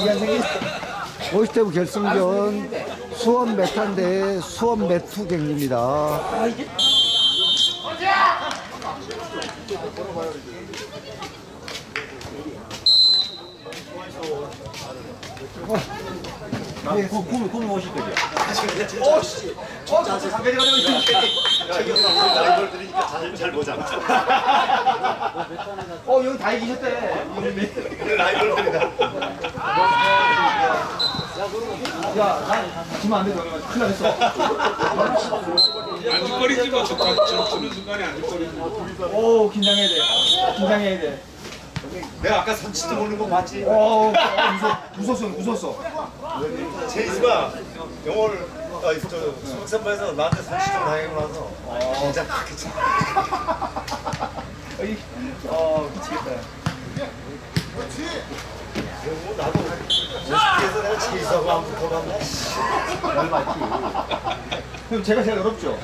특이한 생긴 50대부 결승전 수원 대 수원 메투 경기입니다. 예, 구, 구, 구 오실 거죠? 라이벌 들으니까 잘, 잘 보잖아. 어, 여기 다 이기셨대. 라이벌 들으니까. 야, 난 지면 안 돼, 너네. 큰일 났어. 안주거리지 마. 저 주는 순간에 안주거리지 마. 오, 긴장해야 돼. 긴장해야 돼. 내가 아까 선치도 모르는 거 봤지? 오, 무섭, 무섭어, 무섭어. 제이스가 영어를 아, 저 수학산부에서 나한테 선치좀 당하고 나서 진짜 막 했지. 어, 미치겠다. 뭐 나도 레시피에서 내가 제이스하고 안 붙어봤나? 열받지. 그럼 제가 제일 어렵죠?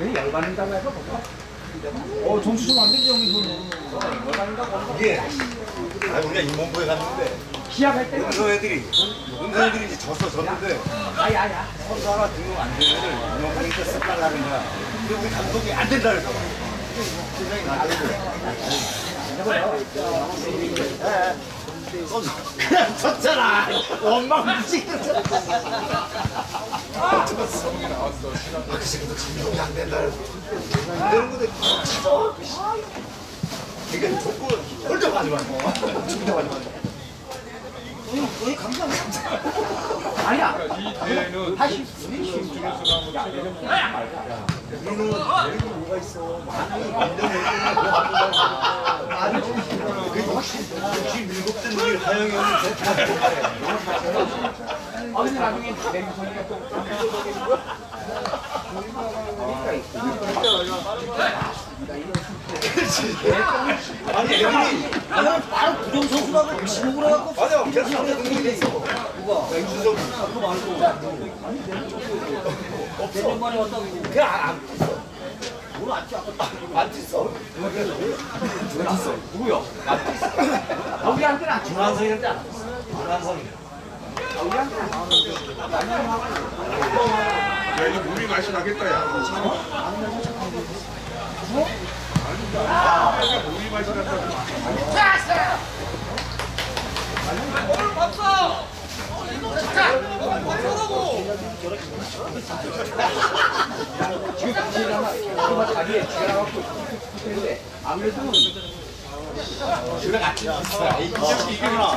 왜 열받는다고 해서 뭔가? 어, 점수 주면 안 되죠, 형님, 그거는. 이게 아, 우리가 인문부에 갔는데 시합할 때. 은서 애들이 은서 애들이 이제 졌어 졌는데 아야야. 선수 하나 등록 안 되면은 인문부니까 습관 나는 거야. 근데 우리 감독이 안 된다 그래서 굉장히 나대고 그냥 졌잖아. 원망 무시했잖아. 졌어. 아, 그 새끼도 감독이 안 된다 그래서 안 되는 건데 진짜. 그러니까 조건 홀짝하지 말고 홀짝하지 말고. 아니야. 이 대회는 다시. 일곱 등 우리 하영이 형이 아, 근데 나중에 내기 소리가 또. 아니 애들이 바로 부정선수라고 지목을 해갖고 맞아 계속 상대 등록이 돼 있어. 누가? 맹주석. 그거 말고. 몇년 만에 왔다고 그냥 안 오늘 안 뛰어? 안 뛰어? 누구요? 아, 우리한테는 안 쳐. 준환성이한테 안 뛰어. 준환성이 야. 이제 몸이 맛이 나겠다 야. 아니다. 몸이 맛이 난다. 이게 하나.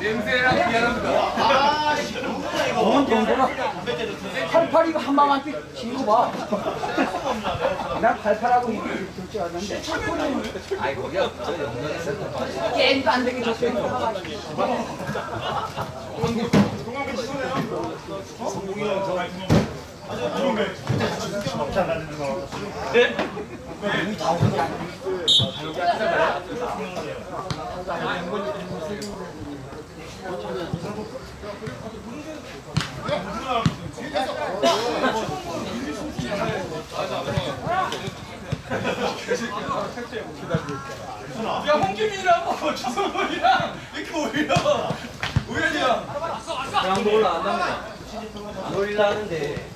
냄새랑 미안합니다. 너는 정도나 팔팔 이거 한 방한테 지고 봐. 난 팔팔하고 이거 둘줄 알았는데. 아이 거기야 게임도 안 되게 졌 어. 야 홍준이랑 주성훈이랑 이렇게 오히려 우연이야. 그냥도 올라간답니다 안 올리려 하는데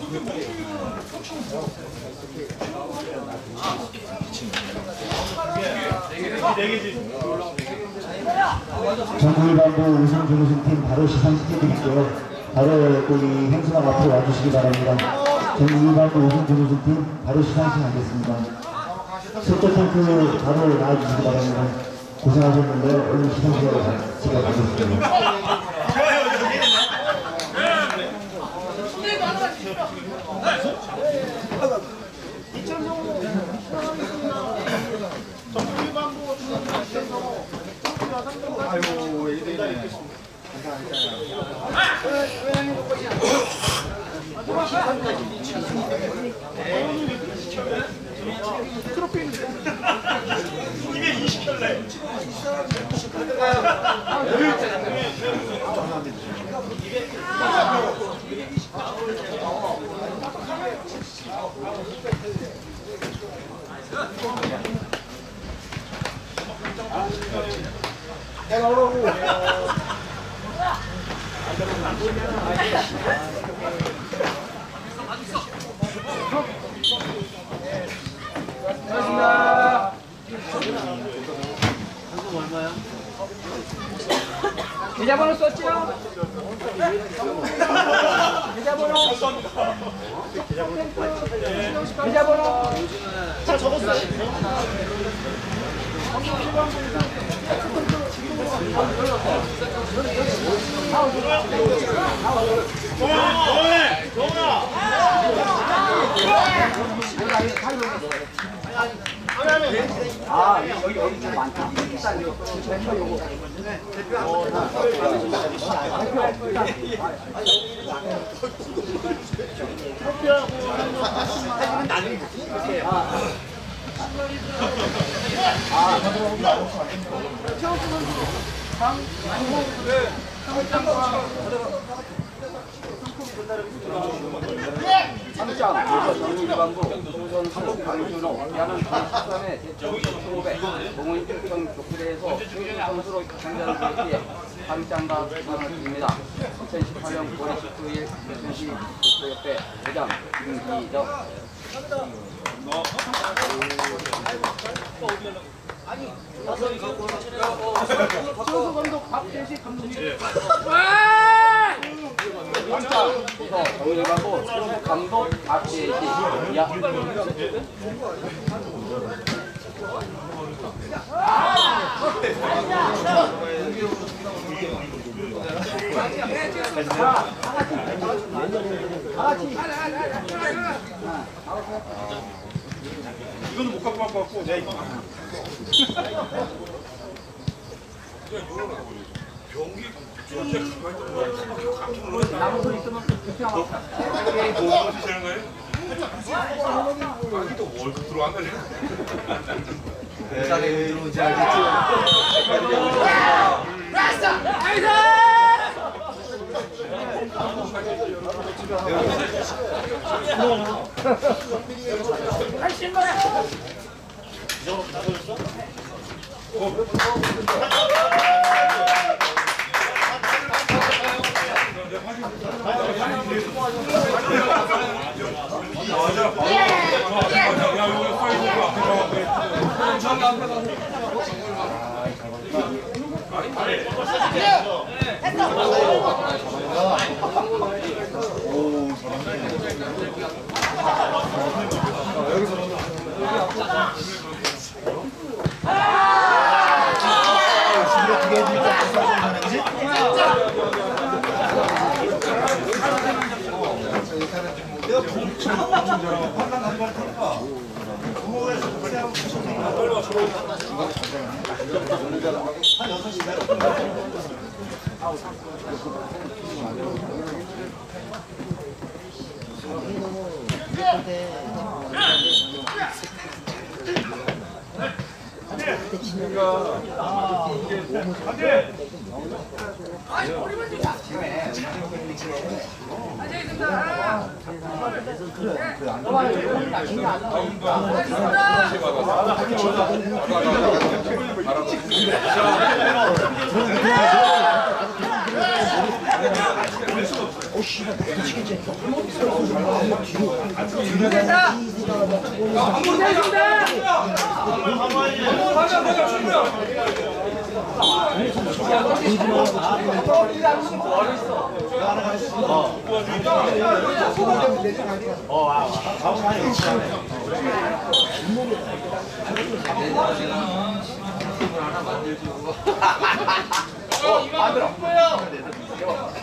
전국일반부 우승 준우승팀 바로 시상시켜드릴게요. 바로 거기 행수막 앞으로 와주시기 바랍니다. 전국일반부 우승 준우승팀 바로 시상식하겠습니다. 첫째 탱크 바로 나와주시기 바랍니다. 고생하셨는데 오늘 시상식에 같이 가보겠습니다. 이게 20켤레. 내가 오라고. 맙습니다. 계좌번호 썼지요? 계좌번호. 계좌번호. 아, 여기 여기 좀 많다. 일단 이거 대표 요거. 삼장 정일반부 선수 강준호 야는 선수의 대표 수업에 공은 일정 족구대에서 선수로 참가한 뒤에 상장과 수상을 드립니다. 2018년 9월 19일 대전시 족구협회 회장 김기정 원장 부서 정일반부 수석 감독 박재시 야. 이 거는 못 갖고 갖고 갖고 내가 이거 나무도 있으면 그렇게 하고 이게 뭐 되는 거예요? 아기도 월급 들어왔네. 부산에 들어오지 브 앞에 가고 어떻 부산 좀 하는지?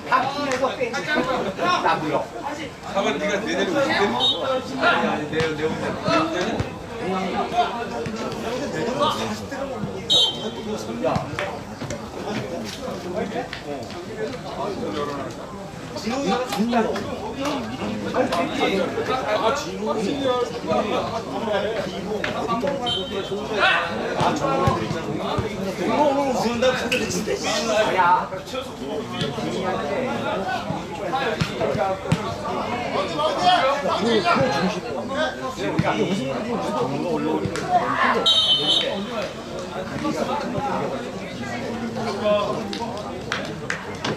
학교에서 뺀 나무요. 하면 네가 내내는 무슨 아니 내, 내 혼자 오늘 우승한다 큰일 진짜. 야.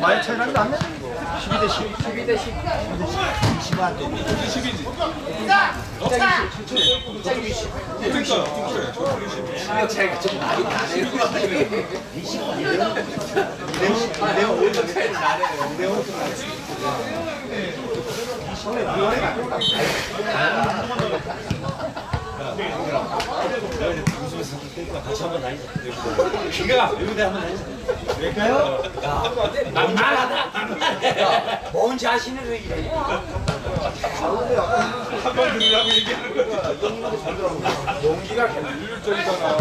많이 차이 나지 않네? 12대 10. 차이가 좀 많이 나네요. 내가 오히려 차이 기가 여기다 한번 다니자. 낭만하다. 뭔 자신을 왜 이래? 한번 들으라고 얘기하는 거지. 용기가 일률적이잖아.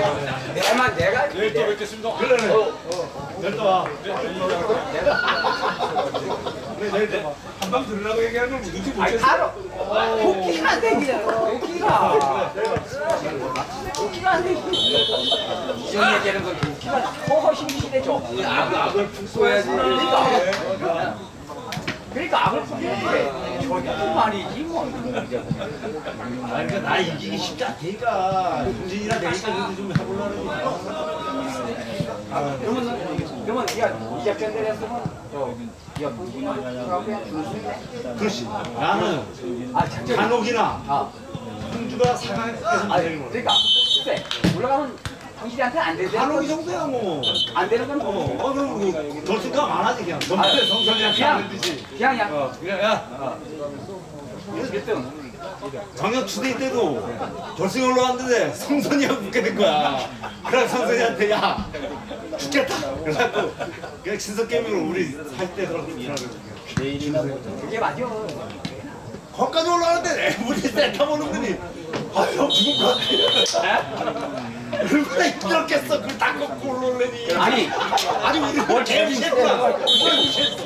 내만 내가 내일 또 뵙겠습니다. 그래. 내일 또 와. 내일 또 와. 한방 들으라고 얘기하는 건 눈치 못 챘어. 바로 복귀가 안 되기잖아. 복귀가 복귀가 안 되기. 이전 얘기하는 건 복귀가 훨씬 심해져. 악을 악을 품어야지. 그러니까 그러니까 악을. 저게 또 말이지 뭐. 아니, 그러니까 나 이기기 쉽지 않다니까. 동진이나 내니까 이렇게 좀 해보려는 거지. 그러면 그러면 네가 이작전 내렸으면 야 복귀가 그냥. 그렇지. 나는 아 작전. 간혹이나 아. 홍주가 상하에서 아니, 만드는 거야. 그러니까 글쎄 올라가면 당신한테 안 되는 간혹이 건- 정도야 뭐. 안 되는 건 어, 뭐. 어, 그럼 뭐, 덜수가 많아지 그냥. 너한테 성선이한테 안 되지. 그냥 야 어, 그냥 야, 1등 작년 추대회 때도 결승 올라왔는데 성선이하고 붙게 된 거야. 그래 성선이한테 야 죽겠다. 그래갖고 그냥 친석 게임으로 우리 살때 그렇게 일하는 그게 맞아 거기까지 올라왔는데 우리 세타 보는 분이 아형 죽을 것 같아. 얼마나 힘들었겠어. 그걸 다 꺾고 올라오려니. 아니 아니 우리 뭘 개무시했구나.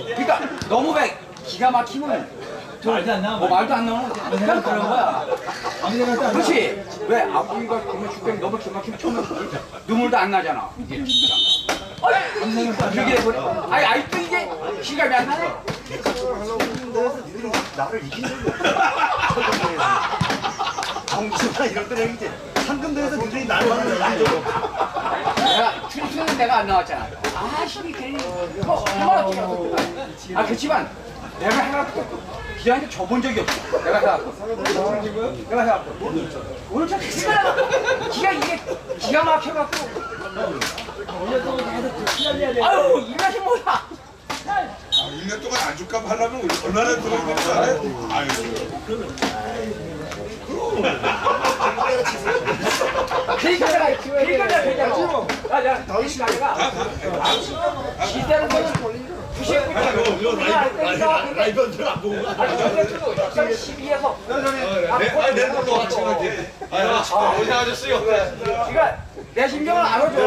그러니까 너무 배 기가 막히면 말도 안 나와 뭐 말도. 안 나오는 그냥 그런 거야. 그렇지. 왜 아버지가 보면 죽겠는데 너무 기가 막히면 처음에 눈물도 안 나잖아. 이게. 그게 돼버려. 아니 아직도 이게 기감이 안 나네. 나를 이기는 정치나 이런 데는 이제 상금대에서 만나는 거야. 내가 출입수는 내가 안 나왔잖아. 아, 힘이 괜히 어, 얼마나 기가 아, 그렇지만 내가 해갖고 기자한테 줘본 적이 없어. 내가 해갖고. 내가 해갖고. 오늘 참 기가, 기가 이게 기가 막혀갖고. 아유, 이 맛이 뭐야. 1년 동안 안 줄까 봐 하려면 얼마나 들어있는 줄 알아? 아유. 그러 니까 내가, 그러니까 내가 되잖아. 야, 내가, 그러니까 내가. 기대는 거지. 99년. 이거 라이브 라이브 들 안 보고. 역사 12에서. 내. 아. 그러니까 내 심정을 알아줘.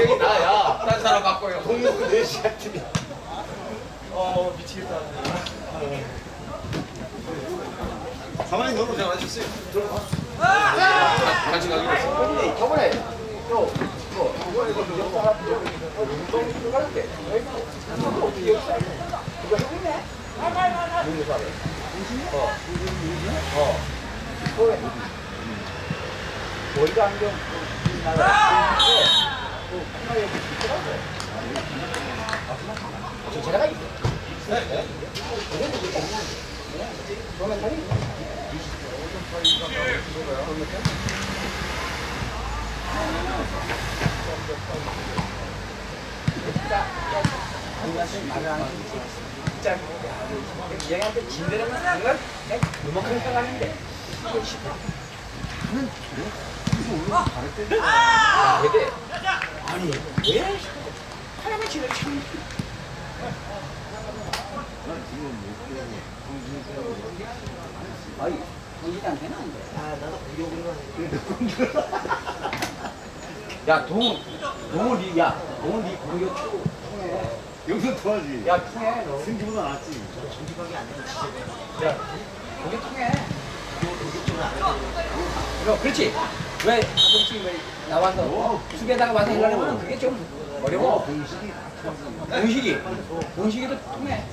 여기 나야. 딴 사람 바꿔요. 동료가 내 시간팀이. 어 미치겠다. 가만히 너무 고생하셨어요. 같이 가기로 했어. 저번에 또 또, 이번에 그 역사 운동 들어갈 때 저희가 어떻게 그거 해보네? 문제사를. 어. 어. 그거에 머리가 안경 제가 있어. 우리한테 말을 안 하는 게 진짜 얘한테 건 그냥 요만큼 생각하는데 이게 싫다. 아, 왜? 아니 왜? 하나만 지내 참. 아이 공기한테는 안 돼. 아 나도 공격으로 야 동훈 동훈 니 야 동훈 니 공격 초. 여기서 통하지. 야 통해 너. 승기보다 낫지. 야, 거기 통해. 이거 그렇지. 왜 가끔씩 왜 나와서 수비에다가 와서 하려면 그게 좀 어려워. 공식이 공식이 공식이도 통해.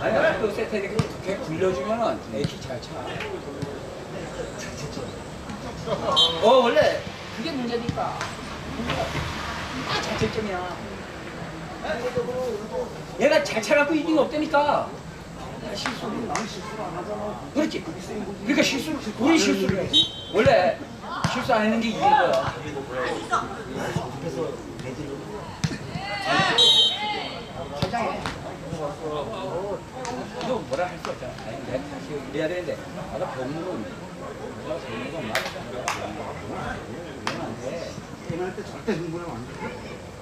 아니야 또 세트에 그렇게 굴려주면은 애기 잘 차. 어 원래 그게 문제니까. 아 자책점이야. 얘가 잘 차갖고 게 없다니까. 실수를 나는 실수를 안 하잖아. 그렇지. 그러니까 실수, 우리 실수를 해. 원래 실수 안 하는 게 이긴 거야. 너 뭐라 할 수 없잖아. 내가 다시 이래야 되는데, 아까 병문은 내가 돼. 게임할 때 절대 흥분하면 안 돼.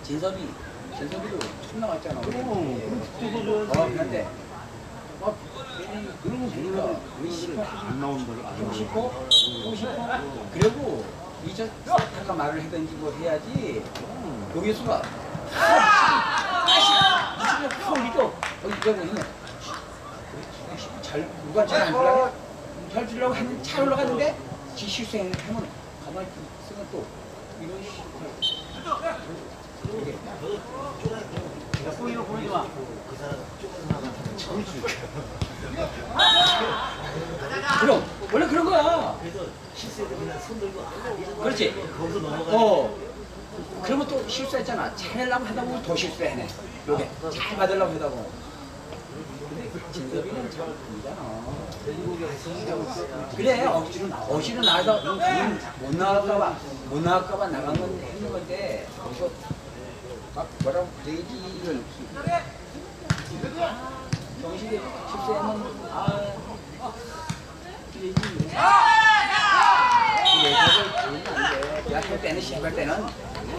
진섭이, 진섭이도 처음 나왔잖아. 그럼, 그럼 어, 막 괜히 그런 거 보니까 우리 싶어 안 나오는 거를 안좀 싶어 또 싶어 그리고 이제 아까 말을 하든지 뭐 해야지 노교수가 아씨 올리죠 여기 저기 있네 잘 누가 잘안 들어가네 잘 들려고 했는데 잘 올라갔는데 지 실수하면 가만히 있으면 또 이런 식 그럼 원래 그런 거야. 그렇지. 어. 그러면 또 실수했잖아. 잘하려고 하다 보면 더 실수해네. 요게 잘 받으려고 하다 보면. 그래 억지로 나 억지로 나가서 음, 못 나갈까봐 못 나갈까봐 나간 건 했는 건데 거기서 막 뭐라고 그래야지. 정식이 실수하면 아. 대 학교 때는 시작할 때는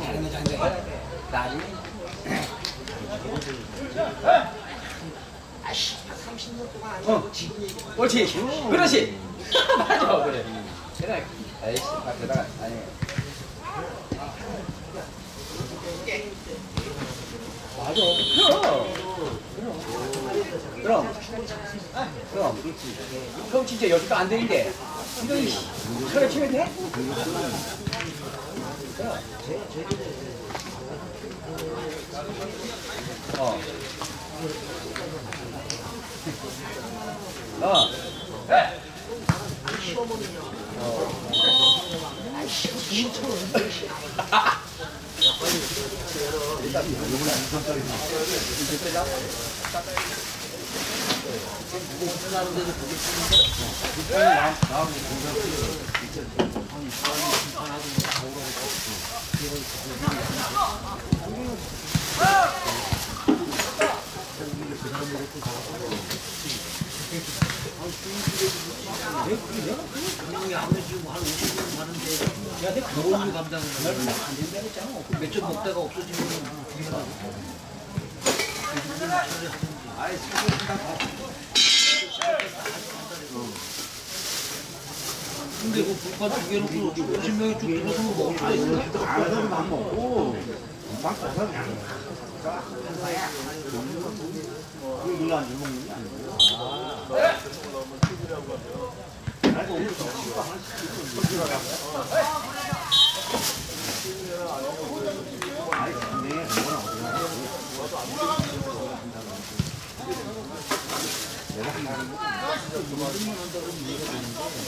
다른 해야 돼. 나중에. 아씨 30년 동안 안 하고 지금 얘기 옳지. 그렇지. 맞아. 그래. 그래. 에이씨 밖에다가 아니. 맞아. 그럼. 그럼. 그럼. 그럼 진짜 여기도 안 되는데. 이거 그래 치면 돼? 어. 어. 야, 내가 그걸로 감당을 안 된다고 했잖아. 몇점 먹다가 없어지면 근데 그 불판 두개 놓고 50명이 쭉 들어서 먹을 수가 있어? 알아서 밥 먹고 막 가서 이거 일로 안 먹는 게 아니고. 아니 근데 그건 어디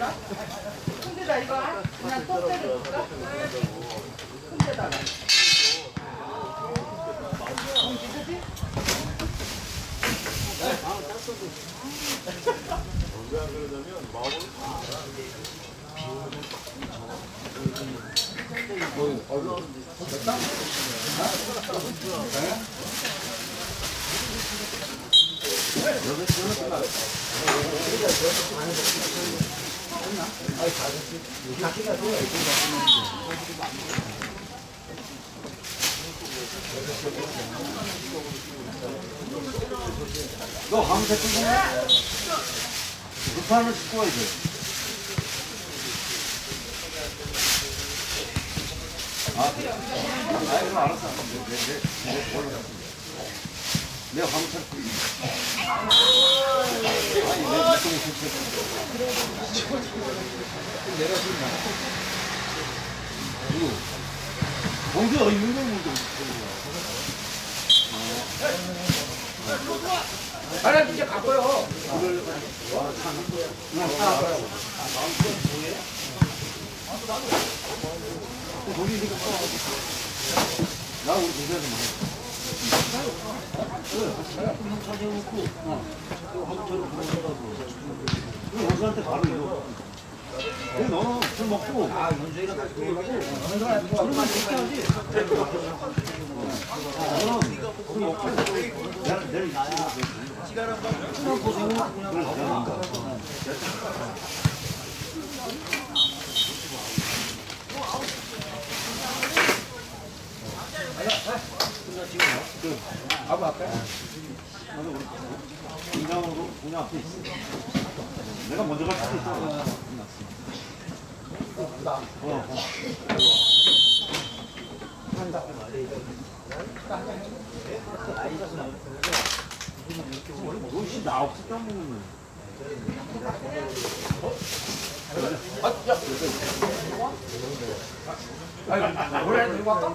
야? 근데다 이거 그냥 또 때려줄까? 근데다가 너 황새 끄고 루파는 씻고. 아, 그래. 아, 이거 알았어. 내, 내, 내, 내, 올라갔어. 내가 황새 끄고. 아니, 내 밑동에 설치했어. 내가 지금 나. 누구? 공주가 있는 거 모르고. 아니 이제 갖고요. 나 우리 동생한테 뭐형 찾아놓고 어, 화부처럼 보내더라고. 우리 원수한테 바로 이거. 너는 술 먹고 아 현수이랑 같이 보려고. 술만 하지. 너는 술 먹고 내일 나야. 그냥 고생하고 그냥 가자. 인강으로 그냥 앞에 있어. 내가 먼저 갈 수도 있어. 어, 어. 너씨 나 없을 때 먹는 원래 들고 갈까?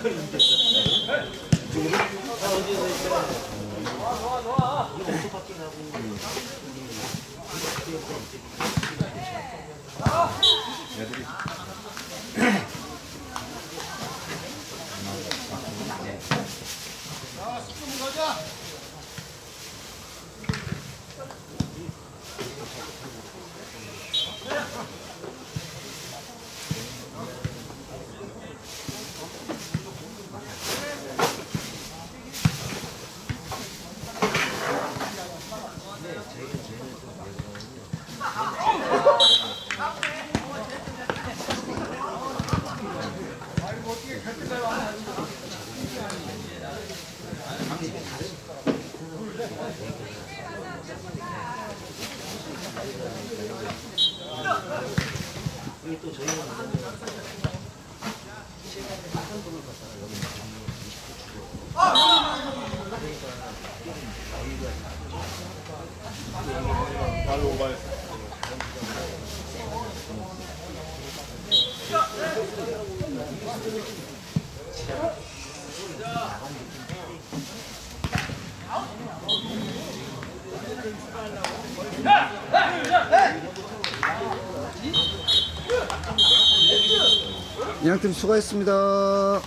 좋아 좋아 좋아. 이거 어떻게 바뀌나 고 이게 또 저희가 만든 시간에 한 돈을 갖다가 여기 정리 20개 주고 그러니까 저희가 바로 오바했어 Yeah! 양팀 수고했습니다.